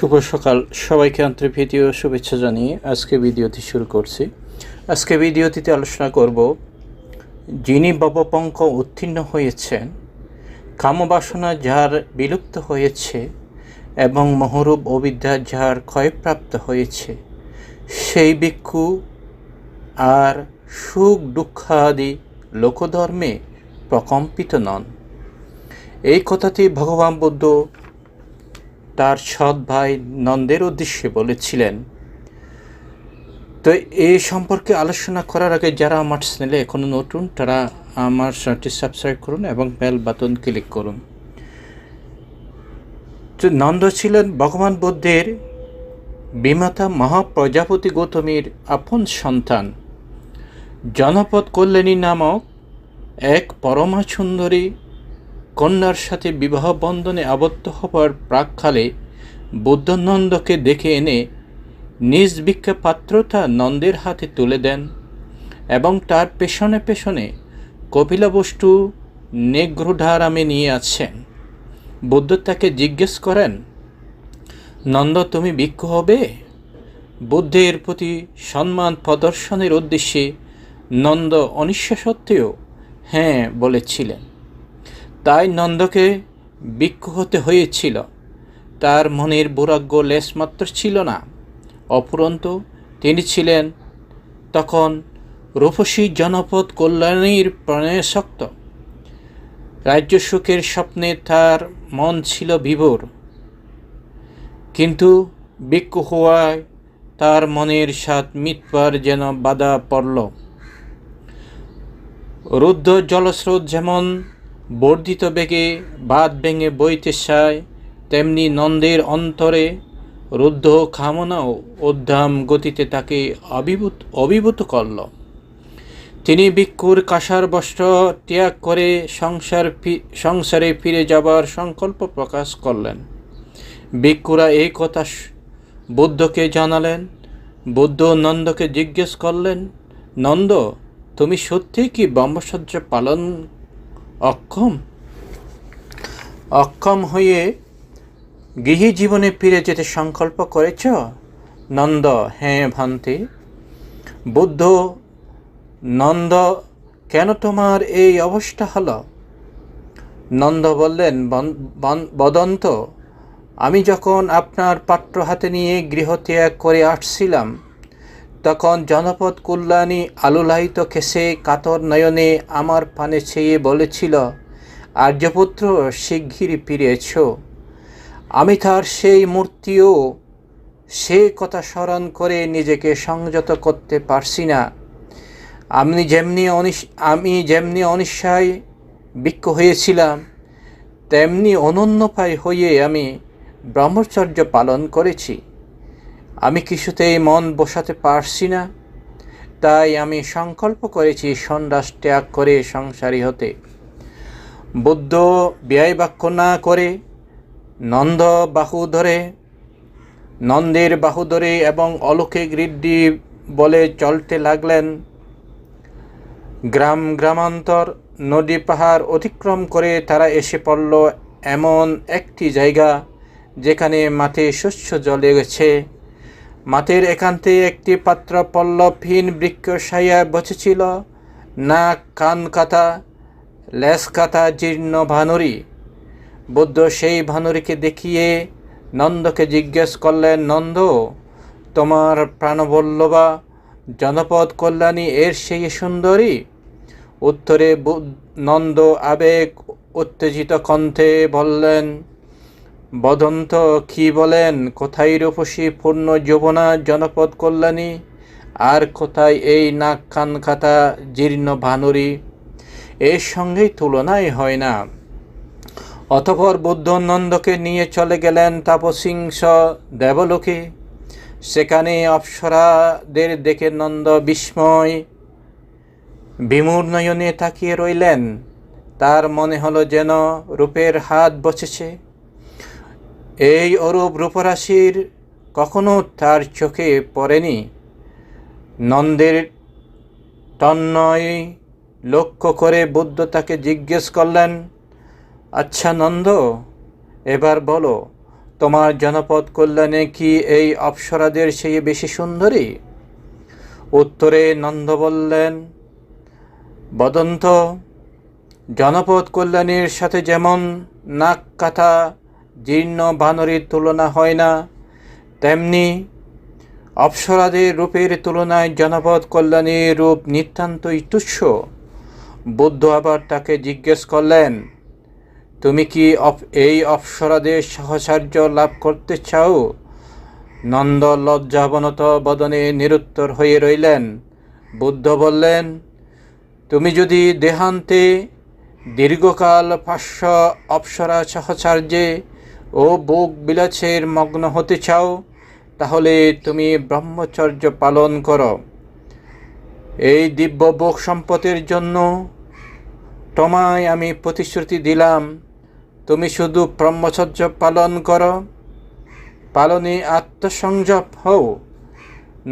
শুভ সকাল। সবাইকে আন্তরিক ভিডিও শুভেচ্ছা জানিয়ে আজকে ভিডিওটি শুরু করছি। আজকে ভিডিওটিতে আলোচনা করব, যিনি ববপঙ্ক উত্তীর্ণ হয়েছেন, কামবাসনা যার বিলুপ্ত হয়েছে এবং মহরূপ অবিদ্যা যার ক্ষয়প্রাপ্ত হয়েছে, সেই ভিক্ষু আর সুখ দুঃখাদি লোকধর্মে প্রকম্পিত নন। এই কথাটি ভগবান বুদ্ধ তার সৎ ভাই নন্দের উদ্দেশ্যে বলেছিলেন, তো এই সম্পর্কে আলোচনা করার আগে যারা আমার চ্যানেলে এখনও নতুন, তারা আমার চ্যানেলটি সাবস্ক্রাইব করুন এবং বেল বাটন ক্লিক করুন। তো নন্দ ছিলেন ভগবান বুদ্ধের বিমাতা মহাপ্রজাপতি গৌতমীর আপন সন্তান। জনপদ কল্যাণী নামক এক পরমা সুন্দরী কন্যার সাথে বিবাহ বন্ধনে আবদ্ধ হবার প্রাককালে বুদ্ধনন্দকে দেখে এনে নিজ ভিক্ষা পাত্রতা নন্দের হাতে তুলে দেন এবং তার পেছনে পেছনে কপিলাবস্তু নেগ্রুঢারামে নিয়ে আছেন বুদ্ধ তাকে জিজ্ঞেস করেন, নন্দ, তুমি ভিক্ষু হবে? বুদ্ধের প্রতি সম্মান প্রদর্শনের উদ্দেশ্যে নন্দ অনিশ্চয় সত্ত্বেও হ্যাঁ বলেছিলেন। তাই নন্দকে ভিক্ষু হতে হয়েছিল। তার মনের বৈরাগ্য লেশমাত্র ছিল না। অপুরন্ত তিনি ছিলেন তখন রূপসী জনপদ কল্যাণীর প্রণয়শক্ত রাজ্য সুখের স্বপ্নে তার মন ছিল বিভোর। কিন্তু ভিক্ষু হওয়ায় তার মনের স্বাদ মিটবার যেন বাধা পড়ল। রুদ্ধ জলস্রোত যেমন বর্ধিত বেগে বাদ ভেঙে বইতে চায় তেমনি নন্দের অন্তরে রুদ্ধ কামনাও উদ্দাম গতিতে তাকে অভিভূত অভিভূত করল। তিনি ভিক্ষুর কাঁসার বস্ত্র ত্যাগ করে সংসার সংসারে ফিরে যাবার সংকল্প প্রকাশ করলেন। ভিক্ষুরা এই কথা বুদ্ধকে জানালেন। বুদ্ধ নন্দকে জিজ্ঞেস করলেন, নন্দ, তুমি সত্যি কি ব্রহ্মচর্য পালন অক্ষম। অক্ষম হয়ে গৃহী জীবনে ফিরে যেতে সংকল্প করেছ? নন্দ হ্যাঁ ভান্তি। বুদ্ধ, নন্দ, কেন তোমার এই অবস্থা হলো? নন্দ বললেন বদন্ত, আমি যখন আপনার পাত্র হাতে নিয়ে গৃহত্যাগ করে আসছিলাম তখন জনপদ কল্যাণী আলুলাহিত খেসে কাতর নয়নে আমার পানে ছেয়ে বলেছিল, আর্যপুত্র শিগগিরই ফিরেছ। আমি তার সেই মূর্তিও সে কথা স্মরণ করে নিজেকে সংযত করতে পারছি না। আমি যেমনি অনিশ, আমি যেমনি অনিশ্চয় বিক্ষ হয়েছিলাম, তেমনি অনন্যপায় হয়ে আমি ব্রহ্মচর্য পালন করেছি। আমি কিছুতেই মন বসাতে পারছি না। তাই আমি সংকল্প করেছি সন্ন্যাস ত্যাগ করে সংসারী হতে। বুদ্ধ ব্যয় বাক্য না করে, নন্দ বাহু ধরে, নন্দের বাহু ধরে এবং অলোকে ঋদ্ধি বলে চলতে লাগলেন। গ্রাম গ্রামান্তর, নদী পাহাড় অতিক্রম করে তারা এসে পড়ল এমন একটি জায়গা যেখানে মাঠে শস্য জলে গেছে মাঠের একান্তে একটি পাত্র পল্লবহীন বৃক্ষ সাইয়া বসেছিল। না কান কাতা লেস কাতা জীর্ণ ভানুরি। বুদ্ধ সেই ভানুরিকে দেখিয়ে নন্দকে জিজ্ঞেস করলেন, নন্দ, তোমার প্রাণবল্লবা জনপদ কল্যাণী এর সেই সুন্দরী? উত্তরে নন্দ আবেগ উত্তেজিত কণ্ঠে বললেন বদন্ত কি বলেন, কোথায় রূপসী পূর্ণ যৌবনা জনপদ কল্যাণী? আর কোথায় এই নাক কান খাতা জীর্ণ ভানুরি? এর সঙ্গে তুলনাই হয় না। অতপর বুদ্ধনন্দকে নিয়ে চলে গেলেন তাপসিংস দেবলোকে। সেখানে অপ্সরাদের দেখে নন্দ বিস্ময়। বিমূর নয়নে তাকিয়ে রইলেন। তার মনে হলো যেন রূপের হাত বসেছে। এই অরূপ রূপরাশির কখনো তার চোখে পড়েনি। নন্দের তন্ময় লক্ষ্য করে বুদ্ধ তাকে জিজ্ঞেস করলেন আচ্ছা নন্দ, এবার বলো, তোমার জনপদ কল্যাণে কি এই অপ্সরাদের সেই বেশি সুন্দরী? উত্তরে নন্দ বললেন, বদন্ত, জনপদ কল্যাণীর সাথে যেমন নাক কাটা জীর্ণ বানরের তুলনা হয় না। তেমনি অপ্সরাদের রূপের তুলনায় জনপদ কল্যাণের রূপ নিতান্তই তুচ্ছ। বুদ্ধ আবার তাকে জিজ্ঞেস করলেন, তুমি কি এই অপ্সরাদের সাহসার্য লাভ করতে চাও? নন্দ লজ্জাবনত বদনে নিরুত্তর হয়ে রইলেন। বুদ্ধ বললেন, তুমি যদি দেহান্তে দীর্ঘকাল পার্শ্ব অপ্সরা সহচার্যে ও বুক বিলাসের মগ্ন হতে চাও, তাহলে তুমি ব্রহ্মচর্য পালন করো। এই দিব্য ভোগ সম্পদের জন্য তোমায় আমি প্রতিশ্রুতি দিলাম, তুমি শুধু ব্রহ্মচর্য পালন করো। পালনে আত্মসংযম হও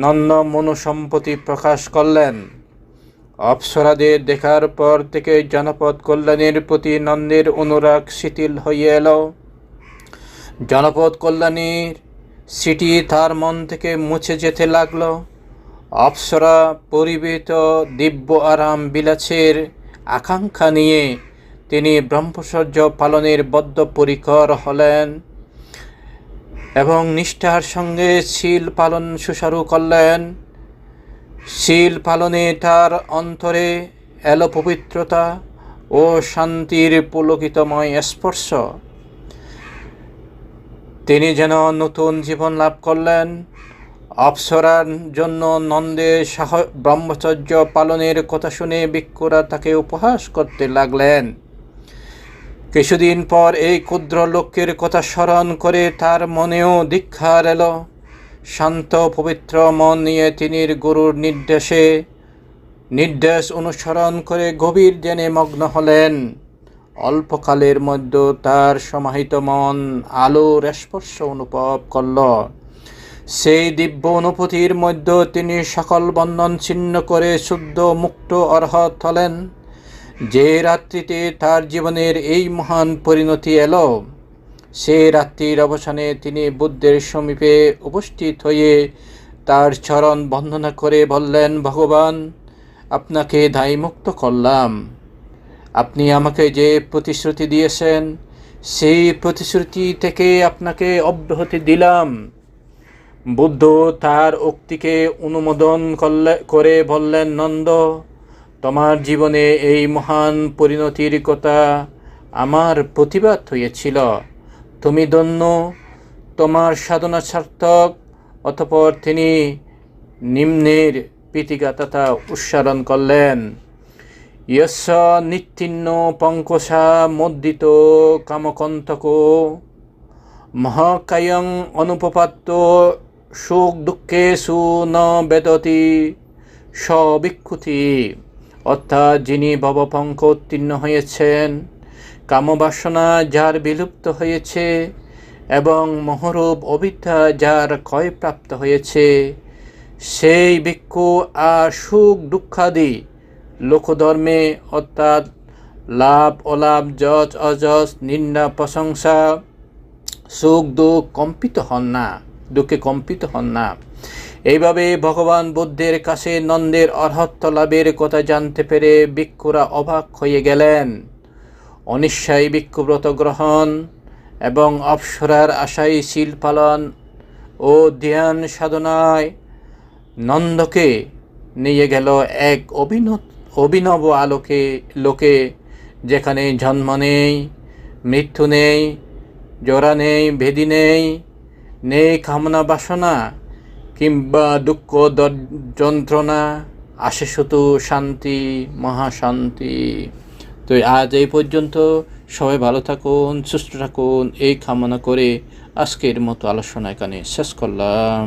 নন্দ মনুসম্পত্তি প্রকাশ করলেন। অপ্সরাদের দেখার পর থেকে জনপদ কল্যাণের প্রতি নন্দের অনুরাগ শিথিল হয়ে এলো। জনপদ কল্যাণীর সিটি তার মন থেকে মুছে যেতে লাগল। অপ্সরা পরিবেত দিব্য আরাম বিলাসের আকাঙ্ক্ষা নিয়ে তিনি ব্রহ্মচর্য পালনের বদ্ধপরিকর হলেন এবং নিষ্ঠার সঙ্গে শীল পালন সুচারু করলেন। শীল পালনে তার অন্তরে এলো পবিত্রতা ও শান্তির পুলকিতময় স্পর্শ। তিনি যেন নতুন জীবন লাভ করলেন। অপ্সরার জন্য নন্দের সাহ ব্রহ্মচর্য পালনের কথা শুনে ভিক্ষুরা তাকে উপহাস করতে লাগলেন। কিছুদিন পর এই ক্ষুদ্র লোকের কথা স্মরণ করে তার মনেও দীক্ষার এলো। শান্ত, পবিত্র মন নিয়ে তিনি গুরুর নির্দেশে, নির্দেশ অনুসরণ করে গভীর ধ্যানে মগ্ন হলেন। অল্পকালের মধ্যে তার সমাহিত মন আলোর স্পর্শ অনুভব করল। সেই দিব্য অনুভূতির মধ্যে তিনি সকল বন্ধন ছিন্ন করে শুদ্ধ মুক্ত অর্হত হলেন। যে রাত্রিতে তার জীবনের এই মহান পরিণতি এলো, সে রাত্রির অবসানে তিনি বুদ্ধের সমীপে উপস্থিত হয়ে তার চরণ বন্দনা করে বললেন, ভগবান, আপনাকে দায়মুক্ত করলাম। আপনি আমাকে যে প্রতিশ্রুতি দিয়েছেন, সেই প্রতিশ্রুতি থেকে আপনাকে অব্যাহতি দিলাম। বুদ্ধ তার উক্তিকে অনুমোদন করলে, করে বললেন, নন্দ, তোমার জীবনে এই মহান পরিণতির কথা আমার প্রতিবাদ হয়েছিল। তুমি দন্য তোমার সাধনা সার্থক, অতপর তিনি নিম্নের পিতিগাতাতা উচ্চারণ করলেন। ইয়স্য নিত্যিন্ন পঙ্কসা মদ্দিত কামকন্তক মহাকায়ং অনুপপাত্য সুখ দুঃখে সু ন বেদতি সবিক্ষুতি অর্থাৎ যিনি ভবপঙ্ক উত্তীর্ণ হয়েছেন কামবাসনা যার বিলুপ্ত হয়েছে এবং মহরূপ অবিদ্যা যার ক্ষয়প্রাপ্ত হয়েছে সেই ভিক্ষু আর সুখ দুঃখাদি লোকধর্মে অর্থাৎ লাভ, অলাভ যজ অযজ নিন্দা, প্রশংসা, সুখ, দুঃখ কম্পিত হন না, দুঃখে কম্পিত হন না। এইভাবে ভগবান বুদ্ধের কাছে নন্দের অর্হত্ব লাভের কথা জানতে পেরে ভিক্ষুরা অবাক হয়ে গেলেন। অনিশ্চয়ই ভিক্ষুব্রত গ্রহণ এবং অপসরার আশাই শীল পালন ও ধ্যান সাধনায় নন্দকে নিয়ে গেল এক অভিনব অভিনব আলোকে, লোকে যেখানে জন্ম নেই, মৃত্যু নেই জরা নেই, ভেদি নেই নেই কামনা বাসনা, কিংবা দুঃখ যন্ত্রণা, আসে শুধু শান্তি, মহাশান্তি। তো আজ এই পর্যন্ত, সবাই ভালো থাকুন, সুস্থ থাকুন, এই কামনা করে আজকের মতো আলোচনা এখানে শেষ করলাম।